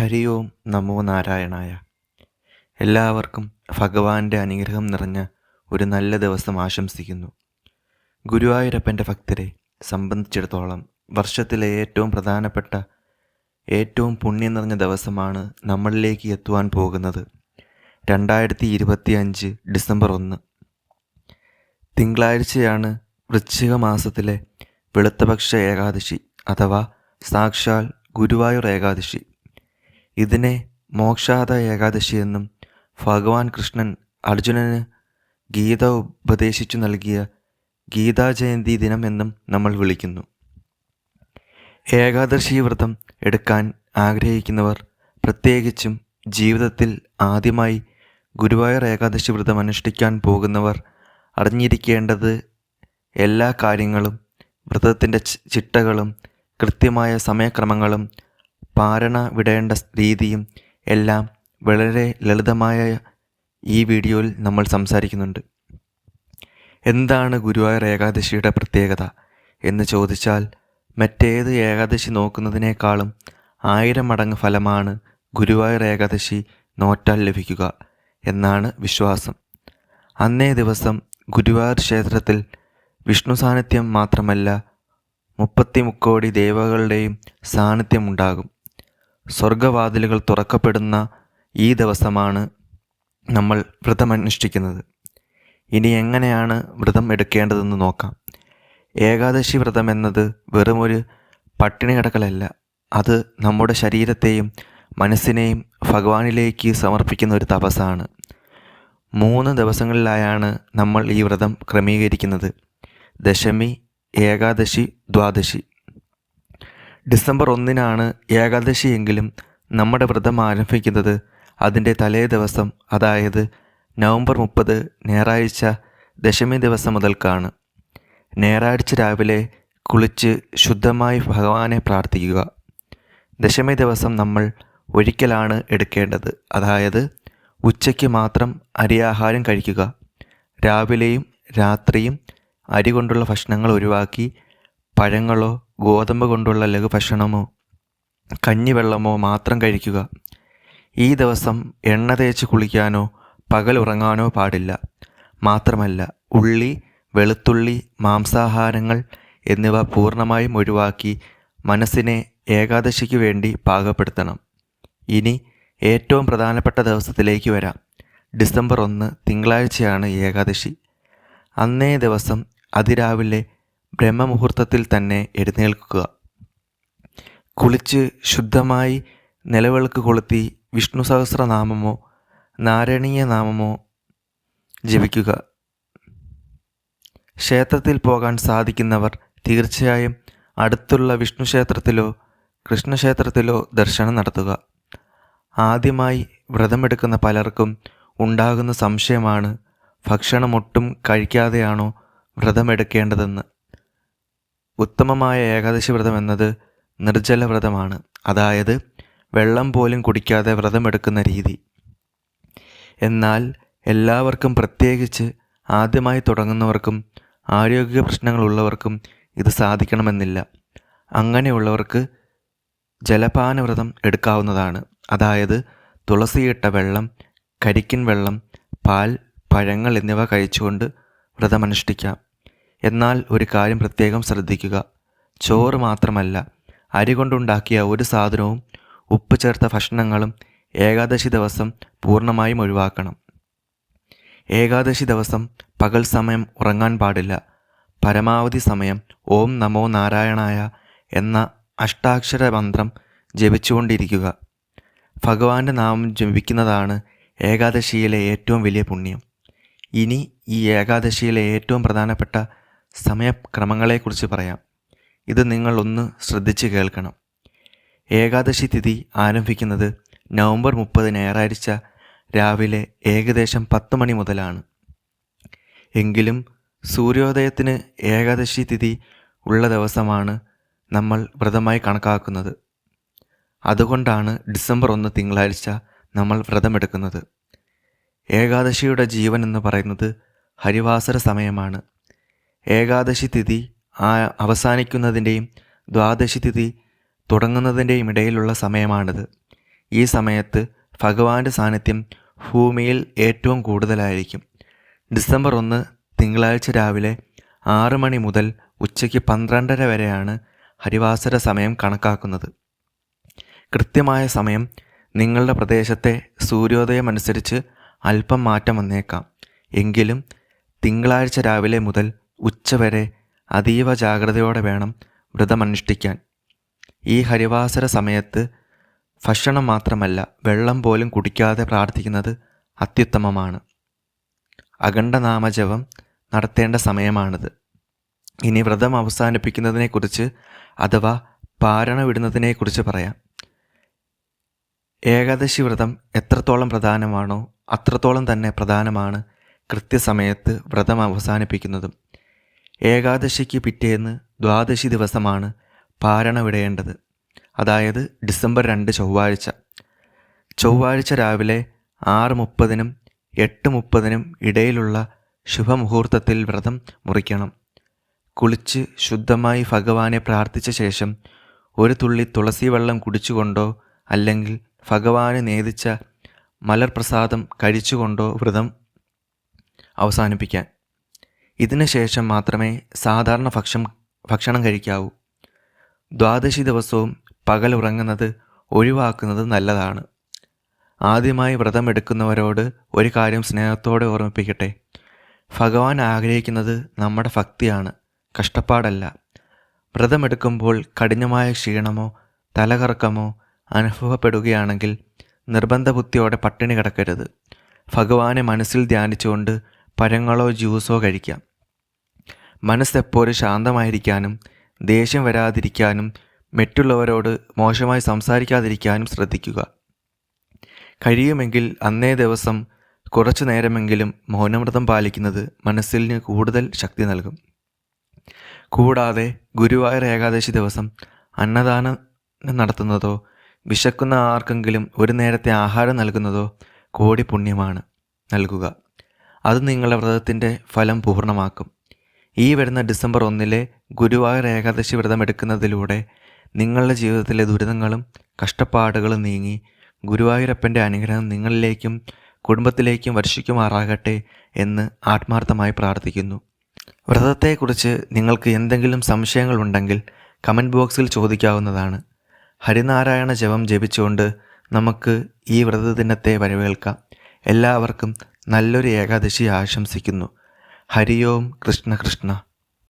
ഹരി ഓം നമോ നാരായണായ. എല്ലാവർക്കും ഭഗവാന്റെ അനുഗ്രഹം നിറഞ്ഞ ഒരു നല്ല ദിവസം ആശംസിക്കുന്നു. ഗുരുവായൂരപ്പന്റെ ഭക്തരെ സംബന്ധിച്ചിടത്തോളം വർഷത്തിലെ ഏറ്റവും പ്രധാനപ്പെട്ട ഏറ്റവും പുണ്യം നിറഞ്ഞ ദിവസമാണ് നമ്മളിലേക്ക് എത്തുവാൻ പോകുന്നത്. രണ്ടായിരത്തി ഇരുപത്തി അഞ്ച് ഡിസംബർ ഒന്ന്. തിങ്കളാഴ്ചയാണ് വൃശ്ചിക മാസത്തിലെ വെളുത്തപക്ഷ ഏകാദശി അഥവാ സാക്ഷാൽ ഗുരുവായൂർ ഏകാദശി. ഇതിനെ മോക്ഷാദ ഏകാദശി എന്നും ഭഗവാൻ കൃഷ്ണൻ അർജുനന് ഗീത ഉപദേശിച്ചു നൽകിയ ഗീതാ ജയന്തി ദിനം എന്നും നമ്മൾ വിളിക്കുന്നു. ഏകാദശി വ്രതം എടുക്കാൻ ആഗ്രഹിക്കുന്നവർ പ്രത്യേകിച്ചും ജീവിതത്തിൽ ആദ്യമായി ഗുരുവായൂർ ഏകാദശി വ്രതം അനുഷ്ഠിക്കാൻ പോകുന്നവർ അറിഞ്ഞിരിക്കേണ്ടത് എല്ലാ കാര്യങ്ങളും വ്രതത്തിന്റെ ചിട്ടകളും കൃത്യമായ സമയക്രമങ്ങളും പാരണ വിടേണ്ട രീതിയും എല്ലാം വളരെ ലളിതമായ ഈ വീഡിയോയിൽ നമ്മൾ സംസാരിക്കുന്നുണ്ട്. എന്താണ് ഗുരുവായൂർ ഏകാദശിയുടെ പ്രത്യേകത എന്ന് ചോദിച്ചാൽ മറ്റേത് ഏകാദശി നോക്കുന്നതിനേക്കാളും ആയിരം മടങ്ങ് ഫലമാണ് ഗുരുവായൂർ ഏകാദശി നോറ്റാൽ ലഭിക്കുക എന്നാണ് വിശ്വാസം. അന്നേ ദിവസം ഗുരുവായൂർ ക്ഷേത്രത്തിൽ വിഷ്ണു സാന്നിധ്യം മാത്രമല്ല മുപ്പത്തി മുക്കോടി ദേവകളുടെയും സാന്നിധ്യമുണ്ടാകും സ്വർഗവാതിലുകൾ തുറക്കപ്പെടുന്ന ഈ ദിവസമാണ് നമ്മൾ വ്രതമനുഷ്ഠിക്കുന്നത് ഇനി എങ്ങനെയാണ് വ്രതം എടുക്കേണ്ടതെന്ന് നോക്കാം. ഏകാദശി വ്രതം എന്നത് വെറുമൊരു പട്ടിണി കിടക്കലല്ല. അത് നമ്മുടെ ശരീരത്തെയും മനസ്സിനെയും ഭഗവാനിലേക്ക് സമർപ്പിക്കുന്ന ഒരു തപസ്സാണ്. മൂന്ന് ദിവസങ്ങളിലായാണ് നമ്മൾ ഈ വ്രതം ക്രമീകരിക്കുന്നത്. ദശമി ഏകാദശി ദ്വാദശി. ഡിസംബർ ഒന്നിനാണ് ഏകാദശി എങ്കിലും നമ്മുടെ വ്രതം ആരംഭിക്കുന്നത്. അതിന്റെ തലേ ദിവസം അതായത് നവംബർ മുപ്പത് ഞായറാഴ്ച ദശമി ദിവസം മുതൽക്കാണ്. ഞായറാഴ്ച രാവിലെ കുളിച്ച് ശുദ്ധമായി ഭഗവാനെ പ്രാർത്ഥിക്കുക. ദശമി ദിവസം നമ്മൾ ഒരിക്കലാണ് എടുക്കേണ്ടത്. അതായത് ഉച്ചയ്ക്ക് മാത്രം അരിയാഹാരം കഴിക്കുക. രാവിലെയും രാത്രിയും അരി കൊണ്ടുള്ള ഭക്ഷണങ്ങൾ ഒഴിവാക്കി പഴങ്ങളോ ഗോതമ്പ് കൊണ്ടുള്ള ലഘുഭക്ഷണമോ കഞ്ഞിവെള്ളമോ മാത്രം കഴിക്കുക. ഈ ദിവസം എണ്ണ തേച്ച് കുളിക്കാനോ പകൽ ഉറങ്ങാനോ പാടില്ല. മാത്രമല്ല ഉള്ളി വെളുത്തുള്ളി മാംസാഹാരങ്ങൾ എന്നിവ പൂർണമായും ഒഴിവാക്കി മനസ്സിനെ ഏകാദശിക്ക് വേണ്ടി പാകപ്പെടുത്തണം. ഇനി ഏറ്റവും പ്രധാനപ്പെട്ട ദിവസത്തിലേക്ക് വരാം. ഡിസംബർ ഒന്ന് തിങ്കളാഴ്ചയാണ് ഏകാദശി. അന്നേ ദിവസം അതിരാവിലെ ബ്രഹ്മമുഹൂർത്തത്തിൽ തന്നെ എഴുന്നേൽക്കുക. കുളിച്ച് ശുദ്ധമായി നിലവിളക്ക് കൊളുത്തി വിഷ്ണു സഹസ്രനാമമോ നാരായണീയ നാമമോ ജപിക്കുക. ക്ഷേത്രത്തിൽ പോകാൻ സാധിക്കുന്നവർ തീർച്ചയായും അടുത്തുള്ള വിഷ്ണു ക്ഷേത്രത്തിലോ കൃഷ്ണക്ഷേത്രത്തിലോ ദർശനം നടത്തുക. ആദ്യമായി വ്രതമെടുക്കുന്ന പലർക്കും ഉണ്ടാകുന്ന സംശയമാണ് ഭക്ഷണം ഒട്ടും കഴിക്കാതെയാണോ വ്രതമെടുക്കേണ്ടതെന്ന്. ഉത്തമമായ ഏകാദശി വ്രതം എന്നത് നിർജല വ്രതമാണ്. അതായത് വെള്ളം പോലും കുടിക്കാതെ വ്രതമെടുക്കുന്ന രീതി. എന്നാൽ എല്ലാവർക്കും പ്രത്യേകിച്ച് ആദ്യമായി തുടങ്ങുന്നവർക്കും ആരോഗ്യ പ്രശ്നങ്ങളുള്ളവർക്കും ഇത് സാധിക്കണമെന്നില്ല. അങ്ങനെയുള്ളവർക്ക് ജലപാന വ്രതം എടുക്കാവുന്നതാണ്. അതായത് തുളസിയിട്ട വെള്ളം കരിക്കിൻ വെള്ളം പാൽ പഴങ്ങൾ എന്നിവ കഴിച്ചുകൊണ്ട് വ്രതമനുഷ്ഠിക്കാം. എന്നാൽ ഒരു കാര്യം പ്രത്യേകം ശ്രദ്ധിക്കുക. ചോറ് മാത്രമല്ല അരി കൊണ്ടുണ്ടാക്കിയ ഒരു സാധനവും ഉപ്പ് ചേർത്ത ഭക്ഷണങ്ങളും ഏകാദശി ദിവസം പൂർണമായും ഒഴിവാക്കണം. ഏകാദശി ദിവസം പകൽ സമയം ഉറങ്ങാൻ പാടില്ല. പരമാവധി സമയം ഓം നമോ നാരായണായ എന്ന അഷ്ടാക്ഷര മന്ത്രം ജപിച്ചുകൊണ്ടിരിക്കുക. ഭഗവാന്റെ നാമം ജപിക്കുന്നതാണ് ഏകാദശിയിലെ ഏറ്റവും വലിയ പുണ്യം. ഇനി ഈ ഏകാദശിയിലെ ഏറ്റവും പ്രധാനപ്പെട്ട സമയക്രമങ്ങളെക്കുറിച്ച് പറയാം. ഇത് നിങ്ങൾ ഒന്ന് ശ്രദ്ധിച്ച് കേൾക്കണം. ഏകാദശി തിഥി ആരംഭിക്കുന്നത് നവംബർ മുപ്പത് ഞായറാഴ്ച രാവിലെ ഏകദേശം പത്ത് മണി മുതലാണ്. എങ്കിലും സൂര്യോദയത്തിന് ഏകാദശി തിഥി ഉള്ള ദിവസമാണ് നമ്മൾ വ്രതമായി കണക്കാക്കുന്നത്. അതുകൊണ്ടാണ് ഡിസംബർ ഒന്ന് തിങ്കളാഴ്ച നമ്മൾ വ്രതമെടുക്കുന്നത്. ഏകാദശിയുടെ ജീവൻ എന്ന് പറയുന്നത് ഹരിവാസര സമയമാണ്. ഏകാദശി തിഥി അവസാനിക്കുന്നതിന്റെയും ദ്വാദശി തിഥി തുടങ്ങുന്നതിന്റെയും ഇടയിലുള്ള സമയമാണിത്. ഈ സമയത്ത് ഭഗവാന്റെ സാന്നിധ്യം ഭൂമിയിൽ ഏറ്റവും കൂടുതലായിരിക്കും. ഡിസംബർ ഒന്ന് തിങ്കളാഴ്ച രാവിലെ ആറ് മണി മുതൽ ഉച്ചയ്ക്ക് പന്ത്രണ്ടര വരെയാണ് ഹരിവാസര സമയം കണക്കാക്കുന്നത്. കൃത്യമായ സമയം നിങ്ങളുടെ പ്രദേശത്തെ സൂര്യോദയം അനുസരിച്ച് അല്പം മാറ്റം വന്നേക്കാം. എങ്കിലും തിങ്കളാഴ്ച രാവിലെ മുതൽ ഉച്ചവരെ അതീവ ജാഗ്രതയോടെ വേണം വ്രതമനുഷ്ഠിക്കാൻ. ഈ ഹരിവാസര സമയത്ത് ഭക്ഷണം മാത്രമല്ല വെള്ളം പോലും കുടിക്കാതെ പ്രാർത്ഥിക്കുന്നത് അത്യുത്തമമാണ്. അഖണ്ഡനാമജപം നടത്തേണ്ട സമയമാണിത്. ഇനി വ്രതം അവസാനിപ്പിക്കുന്നതിനെക്കുറിച്ച് അഥവാ പാരണ വിടുന്നതിനെക്കുറിച്ച് പറയാം. ഏകാദശി വ്രതം എത്രത്തോളം പ്രധാനമാണോ അത്രത്തോളം തന്നെ പ്രധാനമാണ് കൃത്യസമയത്ത് വ്രതം അവസാനിപ്പിക്കുന്നതും. ഏകാദശിക്ക് പിറ്റേന്ന് ദ്വാദശി ദിവസമാണ് പാരണ വിടേണ്ടത് അതായത് ഡിസംബർ രണ്ട് ചൊവ്വാഴ്ച. ചൊവ്വാഴ്ച രാവിലെ ആറ് മുപ്പതിനും എട്ട് മുപ്പതിനും ഇടയിലുള്ള ശുഭമുഹൂർത്തത്തിൽ വ്രതം മുറിക്കണം. കുളിച്ച് ശുദ്ധമായി ഭഗവാനെ പ്രാർത്ഥിച്ച ശേഷം ഒരു തുള്ളി തുളസി വെള്ളം കുടിച്ചുകൊണ്ടോ അല്ലെങ്കിൽ ഭഗവാന് നേദിച്ച മലർപ്രസാദം കഴിച്ചുകൊണ്ടോ വ്രതം അവസാനിപ്പിക്കാൻ. ഇതിന് ശേഷം മാത്രമേ സാധാരണ ഭക്ഷം ഭക്ഷണം കഴിക്കാവൂ. ദ്വാദശി ദിവസവും പകൽ ഉറങ്ങുന്നത് ഒഴിവാക്കുന്നത് നല്ലതാണ്. ആദ്യമായി വ്രതമെടുക്കുന്നവരോട് ഒരു കാര്യം സ്നേഹത്തോടെ ഓർമ്മിപ്പിക്കട്ടെ. ഭഗവാൻ ആഗ്രഹിക്കുന്നത് നമ്മുടെ ഭക്തിയാണ് കഷ്ടപ്പാടല്ല. വ്രതമെടുക്കുമ്പോൾ കഠിനമായ ക്ഷീണമോ തലകറക്കമോ അനുഭവപ്പെടുകയാണെങ്കിൽ നിർബന്ധ ബുദ്ധിയോടെ പട്ടിണി കിടക്കരുത്. ഭഗവാനെ മനസ്സിൽ ധ്യാനിച്ചുകൊണ്ട് പഴങ്ങളോ ജ്യൂസോ കഴിക്കാം. മനസ്സെപ്പോഴും ശാന്തമായിരിക്കാനും ദേഷ്യം വരാതിരിക്കാനും മറ്റുള്ളവരോട് മോശമായി സംസാരിക്കാതിരിക്കാനും ശ്രദ്ധിക്കുക. കഴിയുമെങ്കിൽ അന്നേ ദിവസം കുറച്ചു നേരമെങ്കിലും മൗനവ്രതം പാലിക്കുന്നത് മനസ്സിന് കൂടുതൽ ശക്തി നൽകും. കൂടാതെ ഗുരുവായൂർ ഏകാദശി ദിവസം അന്നദാനം നടത്തുന്നതോ വിശക്കുന്ന ആർക്കെങ്കിലും ഒരു നേരത്തെ ആഹാരം നൽകുന്നതോ കോടി പുണ്യമാണ് നൽകുക. അത് നിങ്ങളുടെ വ്രതത്തിന്റെ ഫലം പൂർണമാക്കും. ഈ വരുന്ന ഡിസംബർ ഒന്നിലെ ഗുരുവായൂർ ഏകാദശി വ്രതം എടുക്കുന്നതിലൂടെ നിങ്ങളുടെ ജീവിതത്തിലെ ദുരിതങ്ങളും കഷ്ടപ്പാടുകളും നീങ്ങി ഗുരുവായൂരപ്പന്റെ അനുഗ്രഹം നിങ്ങളിലേക്കും കുടുംബത്തിലേക്കും വർഷിക്കുമാറാകട്ടെ എന്ന് ആത്മാർത്ഥമായി പ്രാർത്ഥിക്കുന്നു. വ്രതത്തെക്കുറിച്ച് നിങ്ങൾക്ക് എന്തെങ്കിലും സംശയങ്ങളുണ്ടെങ്കിൽ കമന്റ് ബോക്സിൽ ചോദിക്കാവുന്നതാണ്. ഹരിനാരായണ ജപം ജപിച്ചുകൊണ്ട് നമുക്ക് ഈ വ്രതദിനത്തെ വരവേൽക്കാം. എല്ലാവർക്കും നല്ലൊരു ഏകാദശി ആശംസിക്കുന്നു. ഹരിയോം കൃഷ്ണ കൃഷ്ണ.